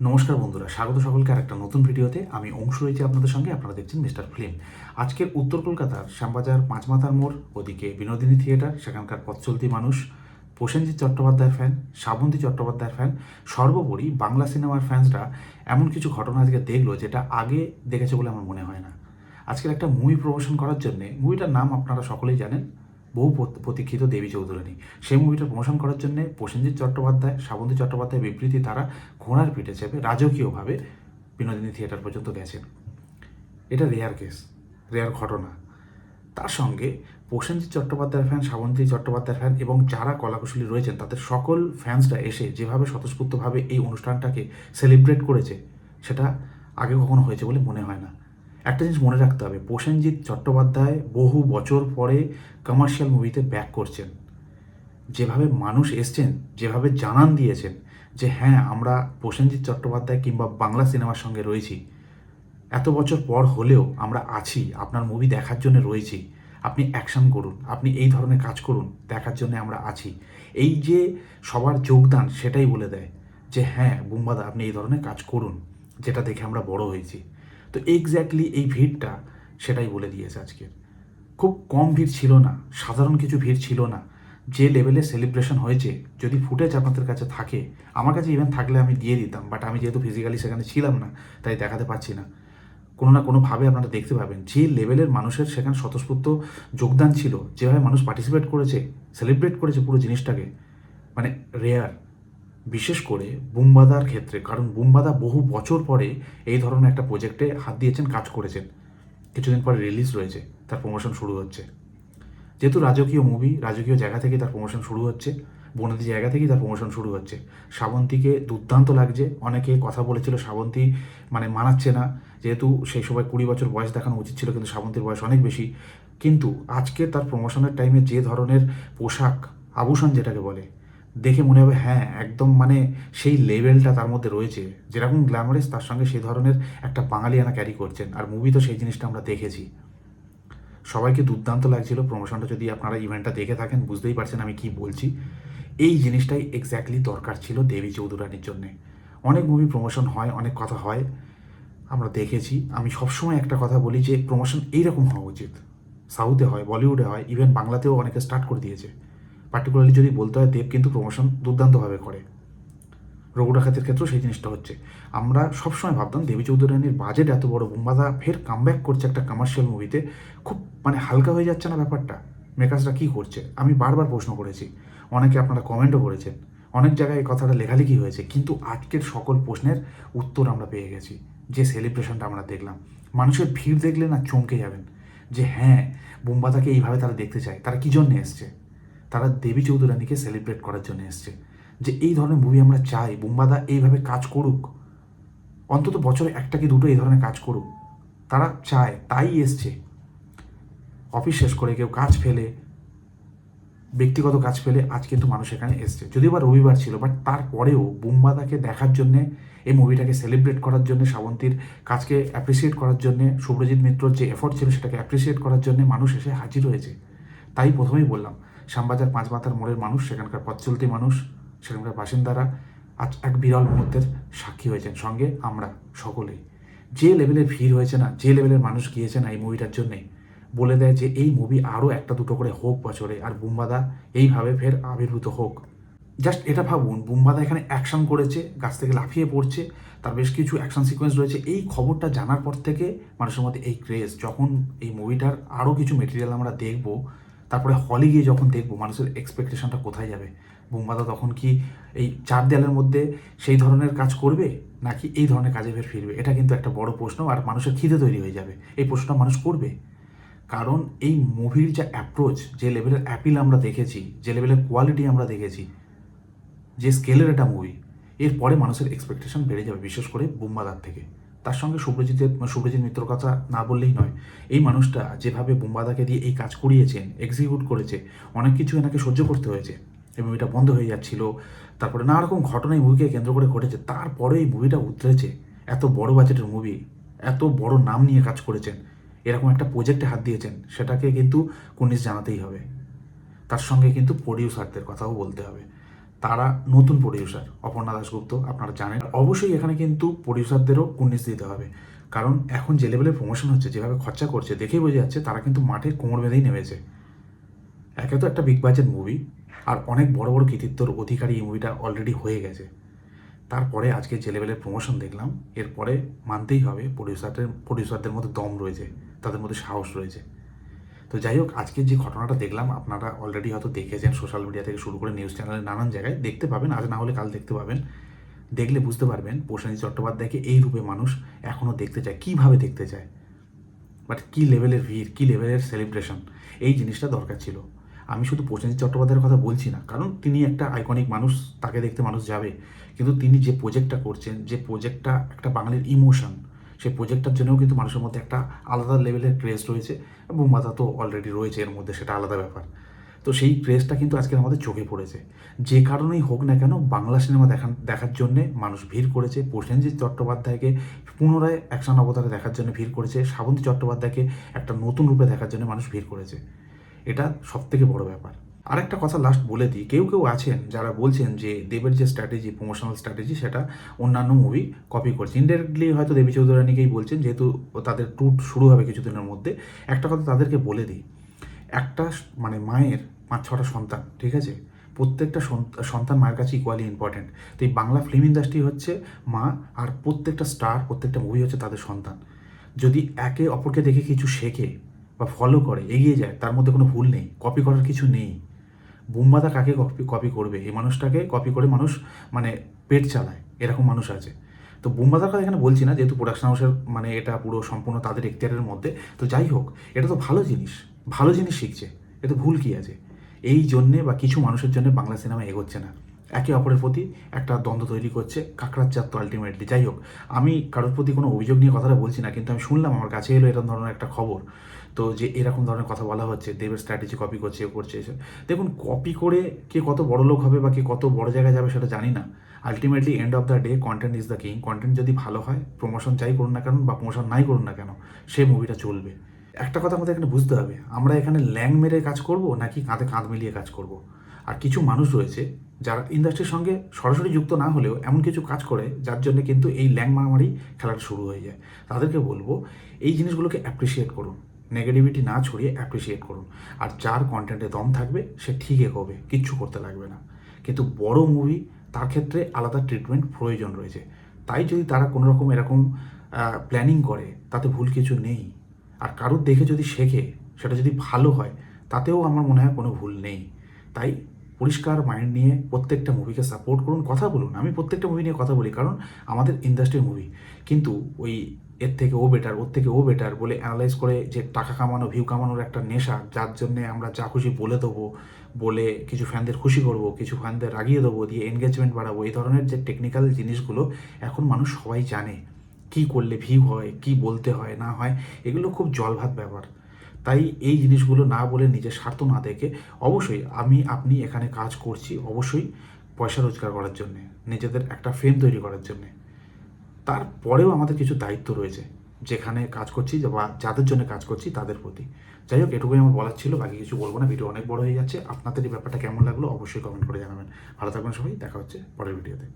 নমস্কার বন্ধুরা, স্বাগত সকলকে আর একটা নতুন ভিডিওতে। আমি অংশ রয়েছি আপনাদের সঙ্গে, আপনারা দেখছেন মিস্টার ফিল্ম। আজকের উত্তর কলকাতার শ্যামবাজার পাঁচমাথার মোড়, ওদিকে বিনোদিনী থিয়েটার, সেখানকার পথ চলতি মানুষ, প্রসেনজিৎ চট্টোপাধ্যায়ের ফ্যান শ্রাবন্তী চট্টোপাধ্যায়ের ফ্যান সর্বোপরি বাংলা সিনেমার ফ্যান্সরা এমন কিছু ঘটনা আজকে দেখল যেটা আগে দেখেছে বলে আমার মনে হয় না। আজকের একটা মুভি প্রমোশন করার জন্য মুভিটার নাম আপনারা সকলেই জানেন বহু প্রত- প্রতীক্ষিত দেবী চৌধুরানী। সেই মুভিটা প্রমোশন করার জন্য প্রসেনজিৎ চট্টোপাধ্যায় শ্রাবন্তী চট্টোপাধ্যায় বিবৃতি তারা ঘোড়ার পিঠে চেপে রাজকীয়ভাবে বিনোদিনী থিয়েটার পর্যন্ত গেছেন। এটা রেয়ার কেস রেয়ার ঘটনা। তার সঙ্গে প্রসেনজিৎ চট্টোপাধ্যায়ের ফ্যান শ্রাবন্তী চট্টোপাধ্যায়ের ফ্যান এবং যারা কলাকুশলী রয়েছেন, তাদের সকল ফ্যান্সরা এসে যেভাবে স্বতঃস্ফূর্তভাবে এই অনুষ্ঠানটাকে সেলিব্রেট করেছে, সেটা আগে কখনো হয়েছে বলে মনে হয় না। একটা জিনিস মনে রাখতে হবে, প্রসেনজিৎ চট্টোপাধ্যায় বহু বছর পরে কমার্শিয়াল মুভিতে ব্যাক করছেন। যেভাবে মানুষ এসছেন, যেভাবে জানান দিয়েছেন যে হ্যাঁ আমরা প্রসেনজিৎ চট্টোপাধ্যায় কিংবা বাংলা সিনেমার সঙ্গে রয়েছি। এত বছর পর হলেও আমরা আছি, আপনার মুভি দেখার জন্য রয়েছি। আপনি অ্যাকশন করুন, আপনি এই ধরনের কাজ করুন, দেখার জন্য আমরা আছি। এই যে সবার যোগদান সেটাই বলে দেয় যে হ্যাঁ বুম্বাদা, আপনি এই ধরনের কাজ করুন, যেটা দেখে আমরা বড় হয়েছি। তো এক্স্যাক্টলি এই ভিড়টা সেটাই বলে দিয়েছে আজকের খুব কম ভিড় ছিল না, সাধারণ কিছু ভিড় ছিল না। যে লেভেলে সেলিব্রেশন হয়েছে, যদি ফুটেজ আপনাদের কাছে থাকে, আমার কাছে ইভেন থাকলে আমি দিয়ে দিতাম বাট আমি যেহেতু ফিজিক্যালি সেখানে ছিলাম না, তাই দেখাতে পারছি না। কোনো না কোনোভাবে আপনারা দেখতে পাবেন, যে লেভেলের মানুষের সেখানে স্বতঃস্ফূর্ত যোগদান ছিল, যেভাবে মানুষ পার্টিসিপেট করেছে সেলিব্রেট করেছে পুরো জিনিসটাকে মানে রেয়ার বিশেষ করে বুমবাদার ক্ষেত্রে, কারণ বুমবাদা বহু বছর পরে এই ধরনের একটা প্রজেক্টে হাত দিয়েছেন, কাজ করেছেন। কিছুদিন পরে রিলিজ রয়েছে, তার প্রমোশন শুরু হচ্ছে। যেহেতু রাজকীয় মুভি রাজকীয় জায়গা থেকে তার প্রমোশন শুরু হচ্ছে, বনদি জায়গা থেকেই তার প্রমোশন শুরু হচ্ছে। শ্রাবন্তীকে দুর্দান্ত লাগছে, অনেকে কথা বলেছিল শ্রাবন্তী মানে মানাচ্ছে না, যেহেতু সেই সময় কুড়ি বছর বয়স দেখানো উচিত ছিল, কিন্তু শ্রাবন্তীর বয়স অনেক বেশি। কিন্তু আজকে তার প্রমোশনের টাইমে যে ধরনের পোশাক আভূষণ যেটাকে বলে দেখে মনে হবে হ্যাঁ একদম মানে সেই লেভেলটা তার মধ্যে রয়েছে। যেরকম গ্ল্যামারাস তার সঙ্গে সেই ধরনের একটা বাঙালিয়ানা ক্যারি করছেন, আর মুভি তো সেই জিনিসটা আমরা দেখেছি। সবাইকে দুর্দান্ত লাগছিল প্রমোশনটা যদি আপনারা ইভেন্টটা দেখে থাকেন, বুঝতেই পারছেন আমি কি বলছি। এই জিনিসটাই এক্স্যাক্টলি দরকার ছিল দেবী চৌধুরানীর জন্যে। অনেক মুভি প্রমোশন হয়, অনেক কথা হয়, আমরা দেখেছি। আমি সবসময় একটা কথা বলি যে প্রমোশন এইরকম হওয়া উচিত। সাউথে হয় বলিউডে হয় ইভেন বাংলাতেও অনেকে স্টার্ট করে দিয়েছে। পার্টিকুলারলি যদি বলতে হয়, দেব কিন্তু প্রমোশন দুর্দান্তভাবে করে। রঘু ডাকাতের ক্ষেত্রেও সেই জিনিসটা হচ্ছে। আমরা সবসময় ভাবতাম দেবী চৌধুরানীর বাজেট এত বড়, বুম্বাদা ফের কামব্যাক করছে একটা কমার্শিয়াল মুভিতে খুব মানে হালকা হয়ে যাচ্ছে না ব্যাপারটা? মেকার্সরা কী করছে? আমি বারবার প্রশ্ন করেছি। অনেকে আপনারা কমেন্টও করেছেন। অনেক জায়গায় এই কথাটা লেখালেখি হয়েছে। কিন্তু আজকের সকল প্রশ্নের উত্তর আমরা পেয়ে গেছি। যে সেলিব্রেশনটা আমরা দেখলাম। মানুষের ভিড় দেখলে না চমকে যাবেন। যে হ্যাঁ বুম্বাদাকে এইভাবে তারা দেখতে চায়। তারা কী জন্যে এসছে? তারা দেবী চৌধুরানীকে সেলিব্রেট করার জন্য এসছে। যে এই ধরনের মুভি আমরা চাই, বুম্বাদা এইভাবে কাজ করুক, অন্তত বছরে একটা কি দুটো এই ধরনের কাজ করুক, তারা চায়, তাই এসছে। অফিস শেষ করে কেউ কাজ ফেলে, ব্যক্তিগত কাজ ফেলে, আজ কিন্তু মানুষ এখানে এসছে। যদিও বা রবিবার ছিল বাট তারপরেও বুম্বাদাকে দেখার জন্যে, এই মুভিটাকে সেলিব্রেট করার জন্য শ্রাবন্তীর কাজকে অ্যাপ্রিসিয়েট করার জন্য শুভ্রজিৎ মিত্রর যে এফোর্ট ছিল সেটাকে অ্যাপ্রিসিয়েট করার জন্য মানুষ এসে হাজির হয়েছে। তাই প্রথমেই বললাম শ্যামবাজার পাঁচ মাথার মোড়ের মানুষ, সেখানকার পথ চলতি মানুষ, সেখানকার বাসিন্দারা আজ এক বিরল মুহূর্তের সাক্ষী হয়েছেন। সঙ্গে আমরা সকলেই। যে লেভেলের ভিড় হয়েছে না, যে লেভেলের মানুষ গিয়েছে না এই মুভিটার জন্যে, বলে দেয় যে এই মুভি আরও একটা দুটো করে হোক বছরে, আর বুম্বাদা এইভাবে ফের আবির্ভূত হোক। জাস্ট এটা ভাবুন, বুম্বাদা এখানে অ্যাকশন করেছে, গাছ থেকে লাফিয়ে পড়ছে, তার বেশ কিছু অ্যাকশন সিকোয়েন্স রয়েছে। এই খবরটা জানার পর থেকে মানুষের মধ্যে এই ক্রেজ যখন এই মুভিটার আরও কিছু মেটেরিয়াল আমরা দেখব তারপরে হলে গিয়ে যখন দেখব মানুষের এক্সপেকটেশনটা কোথায় যাবে? বুম্বাদা তখন কি এই চার দেয়ালের মধ্যে সেই ধরনের কাজ করবে? নাকি এই ধরনের কাজে ফের ফিরবে? এটা কিন্তু একটা বড় প্রশ্ন আর মানুষের খিদে তৈরি হয়ে যাবে। এই প্রশ্নটা মানুষ করবে। কারণ এই মুভির যে অ্যাপ্রোচ যে লেভেলের অ্যাপিল আমরা দেখেছি, যে লেভেলের কোয়ালিটি আমরা দেখেছি, যে স্কেলের একটা মুভি এরপরে মানুষের এক্সপেকটেশন বেড়ে যাবে, বিশেষ করে বুম্বাদার থেকে। তার সঙ্গে শুভ্রজিতের শুভ্রজিৎ মিত্রর কথা না বললেই নয়। এই মানুষটা যেভাবে বুম্বাদাকে দিয়ে এই কাজ করিয়েছেন এক্সিকিউট করেছে, অনেক কিছু এনাকে সহ্য করতে হয়েছে এই মুভিটা বন্ধ হয়ে যাচ্ছিল। তারপরে নানা রকম ঘটনা এই মুভিকে কেন্দ্র করে ঘটেছে। তারপরে এই মুভিটা উতরেছে। এত বড় বাজেটের মুভি এত বড় নাম নিয়ে কাজ করেছেন। এরকম একটা প্রজেক্টে হাত দিয়েছেন, সেটাকে কিন্তু কুনিশ জানাতেই হবে। তার সঙ্গে কিন্তু প্রডিউসারদের কথাও বলতে হবে। তারা নতুন প্রডিউসার অপর্ণা দাশগুপ্ত, আপনারা জানেন। অবশ্যই এখানে কিন্তু প্রডিউসারদেরও কুন্নিস দিতে হবে। কারণ এখন যে লেভেলের প্রমোশন হচ্ছে, যেভাবে খরচা করছে, দেখেই বোঝা যাচ্ছে তারা কিন্তু মাঠে কোমর বেঁধেই নেমেছে। একে তো একটা বিগ বাজেট মুভি আর অনেক বড় বড় কৃতিত্বর অধিকারী এই মুভিটা অলরেডি হয়ে গেছে। তারপরে আজকে যে লেভেলের প্রমোশন দেখলাম, এরপরে মানতেই হবে প্রডিউসারদের প্রডিউসারদের মধ্যে দম রয়েছে, তাদের মধ্যে সাহস রয়েছে। তো যাই হোক আজকে যে ঘটনাটা দেখলাম, আপনারা অলরেডি হয়তো দেখেছেন সোশ্যাল মিডিয়া থেকে শুরু করে নিউজ চ্যানেলে নানান জায়গায়। দেখতে পাবেন, আজ না হলে কাল দেখতে পাবেন। দেখলে বুঝতে পারবেন প্রসেনজিৎ চট্টোপাধ্যায়কে এই রূপে মানুষ এখনও দেখতে চায়। কীভাবে দেখতে চায়? বাট কী লেভেলের ভিড়, কী লেভেলের সেলিব্রেশন এই জিনিসটা দরকার ছিল। আমি শুধু প্রসেনজিৎ চট্টোপাধ্যায়ের কথা বলছি না, কারণ তিনি একটা আইকনিক মানুষ, তাকে দেখতে মানুষ যাবে। কিন্তু তিনি যে প্রজেক্টটা করছেন, যে প্রজেক্টটা একটা বাঙালির ইমোশন সেই প্রজেক্টটার জন্যও কিন্তু মানুষের মধ্যে একটা আলাদা লেভেলের ক্রেজ রয়েছে বোমাতা তো অলরেডি রয়েছে, এর মধ্যে সেটা আলাদা ব্যাপার। তো সেই ক্রেজটা কিন্তু আজকে আমাদের চোখে পড়েছে। যে কারণেই হোক না কেন, বাংলা সিনেমা দেখান দেখার জন্যে মানুষ ভিড় করেছে। প্রসেনজিৎ চট্টোপাধ্যায়কে পুনরায় অ্যাকশন অবতারে দেখার জন্য ভিড় করেছে। শ্রাবন্তী চট্টোপাধ্যায়কে একটা নতুন রূপে দেখার জন্য মানুষ ভিড় করেছে। এটা সব থেকে বড় ব্যাপার। আর একটা কথা লাস্ট বলে দিই। কেউ কেউ আছেন যারা বলছেন যে দেবের যে স্ট্র্যাটেজি প্রমোশনাল স্ট্র্যাটেজি সেটা অন্যান্য মুভি কপি করছে। ইনডাইরেক্টলি হয়তো দেবী চৌধুরানীকেই বলছেন, যেহেতু তাদের ট্যুর শুরু হবে কিছুদিনের মধ্যে। একটা কথা তাদেরকে বলে দিই, একটা মানে মায়ের পাঁচ, ছটা সন্তান, ঠিক আছে? প্রত্যেকটা সন্ত- সন্তান মায়ের কাছে ইকুয়ালি ইম্পর্ট্যান্ট তো এই বাংলা ফিল্ম ইন্ডাস্ট্রি হচ্ছে মা আর প্রত্যেকটা স্টার প্রত্যেকটা মুভি হচ্ছে তাদের সন্তান। যদি একে অপরকে দেখে কিছু শেখে বা ফলো করে, এগিয়ে যায়, তার মধ্যে কোনো ভুল নেই কপি করার কিছু নেই। বুম্বাদা কাকে কপি কপি করবে? এই মানুষটাকে কপি করে মানুষ মানে পেট চালায়। এরকম মানুষ আছে। তো বুম্বাদার কথা এখানে বলছি না, যেহেতু প্রোডাকশন হাউসের মানে এটা পুরো সম্পূর্ণ তাদের এখতিয়ারের মধ্যে। তো যাই হোক, এটা তো ভালো জিনিস। ভালো জিনিস শিখছে। এতে ভুল কী আছে? এই জন্যে বা কিছু মানুষের জন্য বাংলা সিনেমা এগোচ্ছে না। একে অপরের প্রতি একটা দ্বন্দ্ব তৈরি করছে কাকড়ার চার তো আলটিমেটলি যাই হোক, আমি কারোর প্রতি কোনো অভিযোগ নিয়ে কথাটা বলছি না, কিন্তু আমি শুনলাম, আমার কাছে এলো এরকম ধরনের একটা খবর। তো যে এরকম ধরনের কথা বলা হচ্ছে, দেবের স্ট্র্যাটেজি কপি করছে, এ করছে, এসব। দেখুন কপি করে কে কত বড় লোক হবে বা কে কত বড় জায়গায় যাবে সেটা জানি না। Ultimately end of the day content is the king content যদি ভালো হয় প্রমোশন চাই করুন না কেন বা প্রমোশন নাই করুন না কেন, সে মুভিটা চলবে। একটা কথা আমাদের এখানে বুঝতে হবে, আমরা এখানে ল্যাং মেরে কাজ করব নাকি কাঁধে কাঁধ মিলিয়ে কাজ করব? আর কিছু মানুষ রয়েছে যারা ইন্ডাস্ট্রির সঙ্গে সরাসরি যুক্ত না হলেও এমন কিছু কাজ করে যার জন্য কিন্তু এই ল্যাং মারামারি খেলাটা শুরু হয়ে যায়। তাদেরকে বলব, এই জিনিসগুলোকে অ্যাপ্রিসিয়েট করুন। নেগেটিভিটি না ছড়িয়ে অ্যাপ্রিসিয়েট করুন। আর যার কন্টেন্টে দম থাকবে, সে ঠিক এগোবে কিচ্ছু করতে লাগবে না। কিন্তু বড় মুভি তার ক্ষেত্রে আলাদা ট্রিটমেন্ট প্রয়োজন রয়েছে। তাই যদি তারা কোনো রকম এরকম প্ল্যানিং করে, তাতে ভুল কিছু নেই। আর কারোর দেখে যদি শেখে, সেটা যদি ভালো হয়, তাতেও আমার মনে হয় কোনো ভুল নেই। তাই পরিষ্কার মাইন্ড নিয়ে প্রত্যেকটা মুভিকে সাপোর্ট করুন। কথা বলুন, আমি প্রত্যেকটা মুভি নিয়ে কথা বলি, কারণ আমাদের ইন্ডাস্ট্রির মুভি কিন্তু ওই এর থেকে ও বেটার ওর থেকে ও বেটার বলে অ্যানালাইজ করে যে টাকা কামানো ভিউ কামানোর একটা নেশা, যার জন্যে আমরা যা খুশি বলে দেবো, বলে কিছু ফ্যানদের খুশি করব, কিছু ফ্যানদের রাগিয়ে দেবো, দিয়ে এনগেজমেন্ট বাড়াবো, এই ধরনের যে টেকনিক্যাল জিনিসগুলো এখন মানুষ সবাই জানে। কি করলে ভিউ হয়, কি বলতে হয়, না হয়, এগুলো খুব জলভাত ব্যাপার। তাই এই জিনিসগুলো না বলে নিজের স্বার্থ না দেখে অবশ্যই আমি, আপনি এখানে কাজ করছি অবশ্যই পয়সা রোজগার করার জন্যে, নিজেদের একটা ফেম তৈরি করার জন্যে। তারপরেও আমাদের কিছু দায়িত্ব রয়েছে। যেখানে কাজ করছি বা যাদের জন্য কাজ করছি তাদের প্রতি। যাই হোক, এটুকুই আমার বলার ছিল, বাকি কিছু বলব না, ভিডিও অনেক বড় হয়ে যাচ্ছে। আপনাদের এই ব্যাপারটা কেমন লাগল অবশ্যই কমেন্ট করে জানাবেন। ভালো থাকবেন সবাই, দেখা হচ্ছে পরের ভিডিওতে।